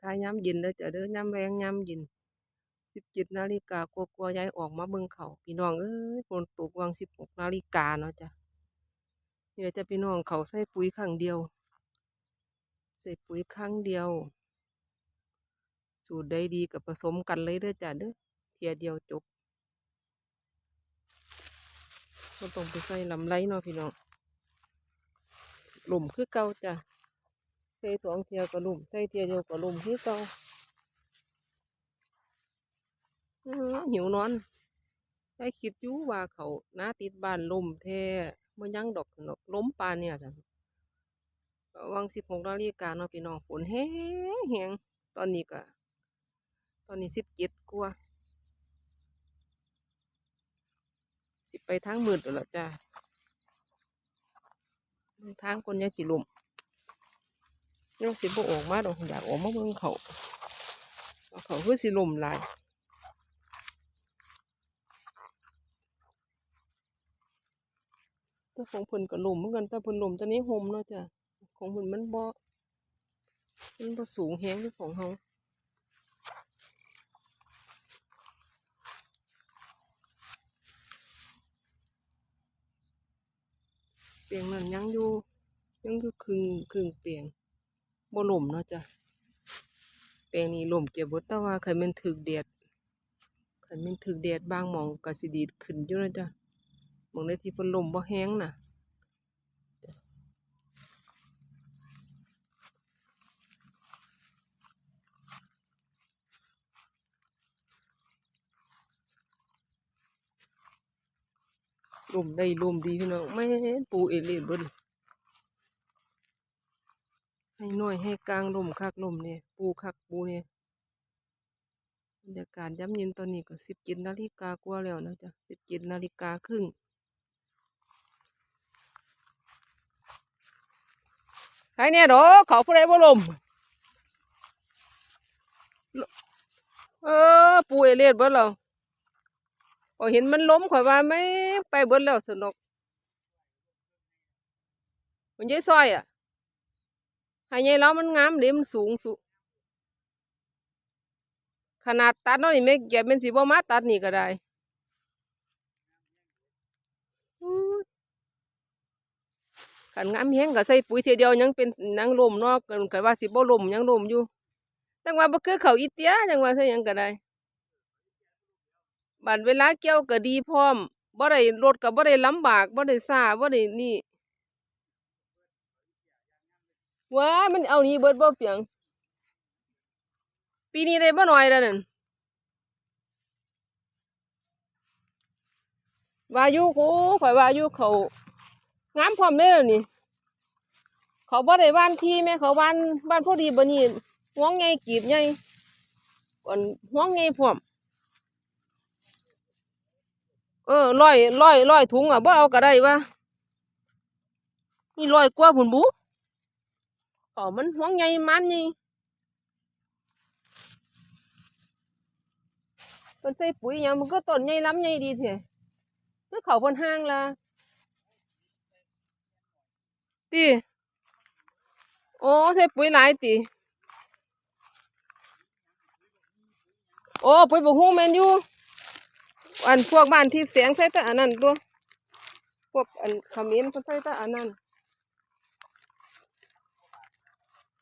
ทายย้ำเย็นเด้อจ้ะเด้อย้ำแรงย้ำเย็นสิบเจ็ดนาฬิกากลัวๆยายออกมาเบิ่งเขาพี่น้องเอ้ยฝนตกวังสิบหกนาฬิกาเนาะจ้ะนี่แหละจ้ะพี่น้องเขาใส่ปุ๋ยครั้งเดียว ใส่ปุ๋ยครั้งเดียว สูตรใดดีกับผสมกันเลยเด้อจ้ะเด้อเทียเดียวจบบ่ต้องไปใส่ลำไรเนาะพี่น้องหลุมคือเก่าจ้ะ ใส่สองเทียก็หลุมใส่เทียเดียวก็หลุมคือเก่าอื้อหิวนอนได้คิดอยู่ว่าเขาหน้าติดบ้านลมแท้บ่ยังดอกดอกล้มปานเนี่ยจ้ะวังสิบหกนาฬิกาเนาะพี่น้องฝนแห้งแห้งตอนนี้ก็ตอนนี้สิบเจ็ดกว่าสิไปทางมืดแล้วจ้าทางคนยาสิลม ยังสิบออกมาดอกอยากออกมาเบิ่งเขาเขาคือสิลมลายแต่ของเพิ่นก็ลมเหมือนกันแต่เพิ่นลมตอนนี้ห่มเนาะจ้ะของเพิ่นมันบ่มันบ่สูงแฮงคือของเฮาเปียงนั้นยังอยู่ยังอยู่ครึ่งครึ่งเปียง บ่ล่มเนาะจ้ะเปียงนี้ล่มเก็บเบิดแต่ว่าคันม่นถึกแดดคันม่นถึกแดดบางหมองก็สิดีดขึ้นอยู่นะจ้ะมองใดที่เพิ่นล่มบ่แห้งน่ะล่มได้ล่มดีพี่น้องแม่นปูเอเลี่ยนบน ให้น้อยให้กลางลมคักลมเนี่ยปูคักปูเนี่ยบรรยากาศย้ำเย็นตอนนี้ก็สิบเจ็ดนาฬิกากว่าแล้วนะจ๊ะสิบเจ็ดนาฬิกาครึ่งใครเนี่ยดอเขาผู้ใดบ่ลมเออปูเอเลียดเบิดแล้วพอเห็นมันล้มข่อยว่าไม่ไปเบิดแล้วสนุกมันยายซอยอะ ห้ยายแล้วมันงามเดี๋ยวมันสูงสุขนาดตัดนาะนี่ไม่เก็บเป็นสีบ่มาตัดนี่ก็ได้อู้ยขันงามแห้งก็ใส่ปุ๋ยเทียเดียวยังเป็นนังลมนาะกันกันว่าสิบ่ลมยังลมอยู่จังว่าบ่คือเขาอีเตียจังว่าใส่ยังก็ได้บัดเวลาเกี่ยวก็ดีพร้อมบ่ได้รถก็บ่ได้ลำบากบ่ได้ซ่าบ่ได้นี่ ว้ามันเอานี่เบิดบ่เปียง ปีนี้ได้บ่น้อยแล้วนั่นวายู่โหข่อยวายู่เขางามพร้อมเด้อนี่ เขาบ่ได้บ้านที่แม่เขาบ้านบ้านพอดีบ่นี่ห้องใหญ่กีบใหญ่ก่อนห้องใหญ่พร้อม เออร้อยร้อยร้อยถุงอะบ่เอาก็ได้วะนี่ร้อยกว่าพุ่นบุ เขามันห้องใหญ่มันนี่เพิ่นใส่ปุ๋ยหยังมันก็ต้นใหญ่ล้ำใหญ่ดีแท้เมื่อเขาเพิ่นห้างละติโอ้ใส่ปุ๋ยหลายติโอ้ปุ๋ยบ่ฮู้แม่นอยู่อันพวกบ้านที่เสียงใส่แต่อันนั้นตัว พวกอันเขมิ้นเพิ่นใส่แต่อันนั้น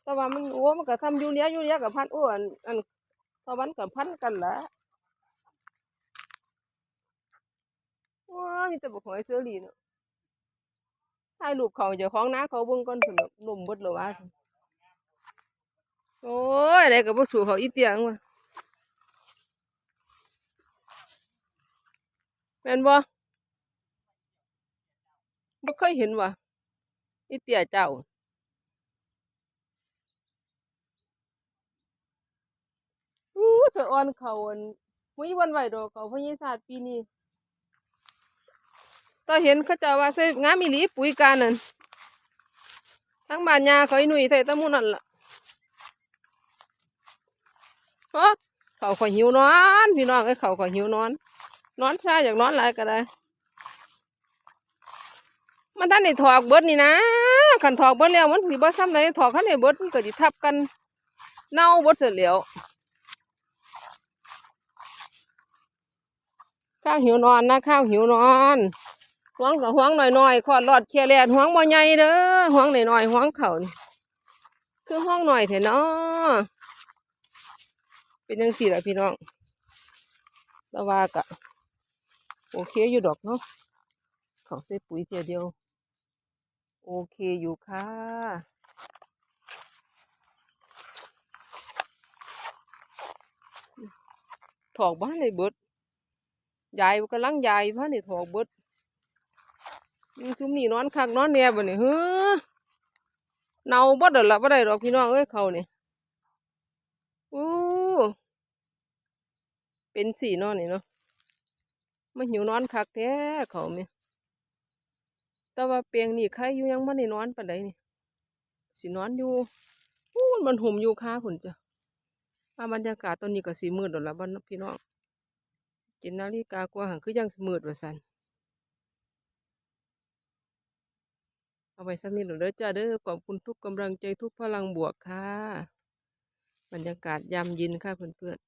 แต่ว่ามันโอ้มันก็ทำยูเรียยูเรียกับพันอ้อันอันตะวันกับพันกันละว้ามีแต่บอกหอยเสือหลีเนาะถ่ายรูปเขาเจ้าของน้าเขาเบิ่งก่อนพุ่นน่ะลมบดแล้วว่าโอ้ยได้ก็บ่สู้เขาอีเตียงวะแม่นบ่บ่เคยเห็นว่ะอีเตียเจ้า อู้เธออ่อนเขาอันมุ้ยวันไหวดอกเขาพญาศาสตร์ปีนี้ตาเห็นเขาจะว่าใส่งามีหลีปุ๋ยกานั่นทั้งบ้านยาเขาหนุ่ยใส่ตะมูนั่นล่ะเพราะเขาขอยหิวนอน พี่น้องไอ้เขาขอยหิวนอน นอนซาอยากนอนหลายก็ได้ มันท่านได้ถอกเบิดนี่นะขันถอกเบิดแล้วมันสิบ่ซ้ำไหนถอกขันได้เบิดมันก็สิทับกัน เน่าบดเสร็จแล้ว ข้าวหิวนอนนะข้าวหิวนอนหวงกับหวงหน่อยๆขอดรอดเคลียแลนหวงบ่ใหญ่เด้อหวงหน่อยๆหวงเขานี่คือห้องหน่อยเถอะเนาะเป็นยังสี่ละพี่น้องแล้วากะโอเคอยู่ดอกเนาะเขาใส่ปุ๋ยเทียเดียว โอเคอยู่ค่ะถอกบ้านในเบิด ยายกำลังยายบ้านในถอกเบิดอืมซุมนี่นอนคักนอนแหนบ่เนี่ยเฮ้อเนาบ่ดละบ่ได้ดอกพี่น้องเอ้ยเขานี่อู้เป็นสีนอนนี่เนาะมาหิวนอนคักแท้เขาแม่แต่ว่าเปียงนี่ใครอยู่ยังบ่ได้นอนปานใดนี่สินอนอยู่อู้มันห่มอยู่ค่าพุ่นจ้ะอ่าบรรยากาศตอนนี้ก็สิมืดแล้วล่ะบ้านพี่น้อง จินนาฬิกากว่าหันคือยังมืดว่าสันเอาไว้สักนิดหนึ่งเด้อจ้าเด้อขอบคุณทุกกำลังใจทุกพลังบวกค่ะ บรรยากาศยามเย็นค่ะเพื่อน